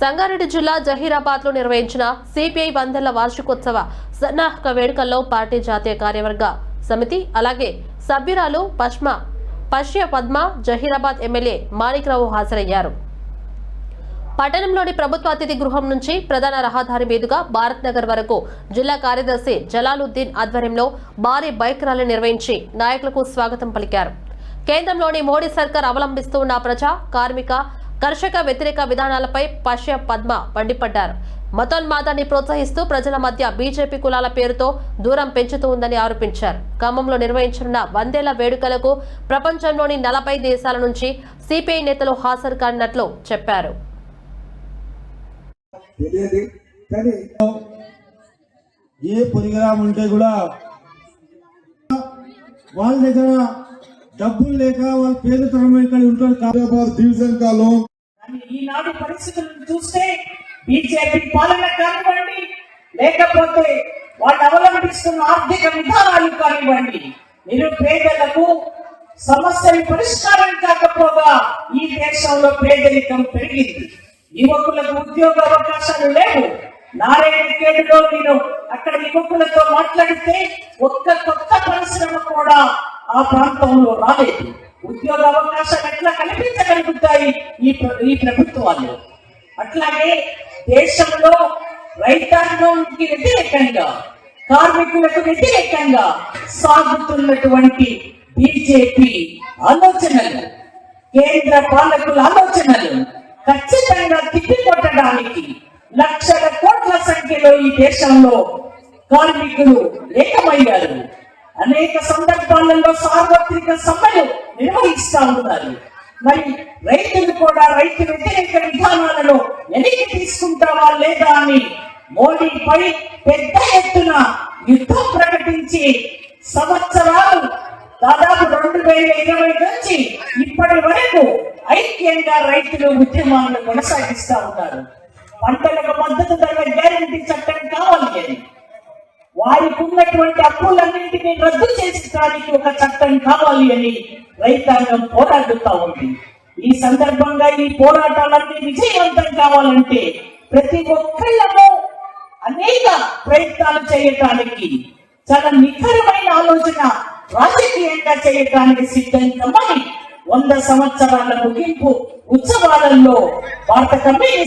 సంగారెడ్డి జిల్లా జహీరాబాద్లో నిర్వహించిన సిపిఐ వందల వార్షికోత్సవ సన్నాహక వేడుకల్లో పార్టీ జాతీయ కార్యవర్గ సమితి అలాగే సభ్యురాలు పశ్మ పశ్య పద్మ జహీరాబాద్ ఎమ్మెల్యే మాణిక్రావు హాజరయ్యారు. పట్టణంలోని ప్రభుత్వ అతిథి గృహం నుంచి ప్రధాన రహదారి మీదుగా భారత్ నగర్ వరకు జిల్లా కార్యదర్శి జలాలుద్దీన్ ఆధ్వర్యంలో భారీ బైక్ ర్యాలీ నిర్వహించి నాయకులకు స్వాగతం పలికారు. కేంద్రంలోని మోడీ సర్కార్ అవలంబిస్తున్న ప్రజా కార్మిక కర్షక వ్యతిరేక విధానాలపై పశ్య పద్మ మండిపడ్డారు. మతోన్మాదాన్ని ప్రోత్సహిస్తూ ప్రజల మధ్య బీజేపీ కులాల పేరుతో దూరం పెంచుతూ ఉందని ఆరోపించారు. ఖమ్మంలో నిర్వహించనున్న వందేళ్ళ వేడుకలకు ప్రపంచంలోని నలభై దేశాల నుంచి సిపిఐ నేతలు హాజరు కానున్నట్లు చెప్పారు. ఏ ఉంటే కూడా వాళ్ళ దగ్గర డబ్బులు లేక వాళ్ళ పేదతనం ఇక్కడ ఉంటారు హైదరాబాద్ డివిజన్ కాలో ఈనాడు పరిస్థితులను చూస్తే బీజేపీ పాలన కానివ్వండి లేకపోతే వాళ్ళు అవలంబిస్తున్న ఆర్థిక విధానాలు కానివ్వండి నిరుపేదలకు సమస్యలు పరిష్కారం కాకపోగా ఈ దేశంలో పేదరికం పెరిగింది. యువకులకు ఉద్యోగ అవకాశాలు లేవు. నారాయణ నేను అక్కడ యువకులతో మాట్లాడితే ఒక్క కొత్త పరిశ్రమ కూడా ఆ ప్రాంతంలో రాలేదు ఉద్యోగ అవకాశాలు ఎట్లా కల్పించగలుగుతాయి ఈ ఈ ప్రభుత్వాలు? అట్లాగే దేశంలో రైతాంగానికి వ్యతిరేకంగా కార్మికులకు వ్యతిరేకంగా సాగుతున్నటువంటి బీజేపీ ఆలోచనలు కేంద్ర పాలకుల ఆలోచనలు ఖచ్చితంగా తిప్పికొట్టడానికి లక్షల కోట్ల సంఖ్యలో ఈ దేశంలో కార్మికులు ఏకమయ్యారు అనేక సందర్భాలలో సార్వత్రిక సభలు నిర్వహిస్తా ఉన్నారు. మరి రైతులు కూడా రైతు వ్యతిరేక విధానాలను వెనక్కి తీసుకుంటావా లేదా అని మోడీపై పెద్ద ఎత్తున యుద్ధం ప్రకటించి సంవత్సరాలు దాదాపు రెండు వేల ఇరవై నుంచి ఇప్పటి వరకు ఐక్యంగా రైతులు ఉద్యమాలను కొనసాగిస్తా ఉన్నారు. పంటలకు మద్దతు ధర గ్యారంటీ చట్టం కావాలి అని. వారికి ఉన్నటువంటి అప్పులన్నింటినీ రద్దు చేసడానికి ఒక చట్టం కావాలి అని రైతాంగం పోరాడుతా ఉంది. ఈ సందర్భంగా ఈ పోరాటాలన్నీ విజయవంతం కావాలంటే ప్రతి ఒక్కళ్ళము అనేక ప్రయత్నాలు చేయటానికి చాలా నిఖరమైన ఆలోచన రాజకీయంగా చేయటానికి సిద్ధంగా వంద సంవత్సరాల ముగింపు ఉత్సవాలలో భారత కమ్యూనిస్ట్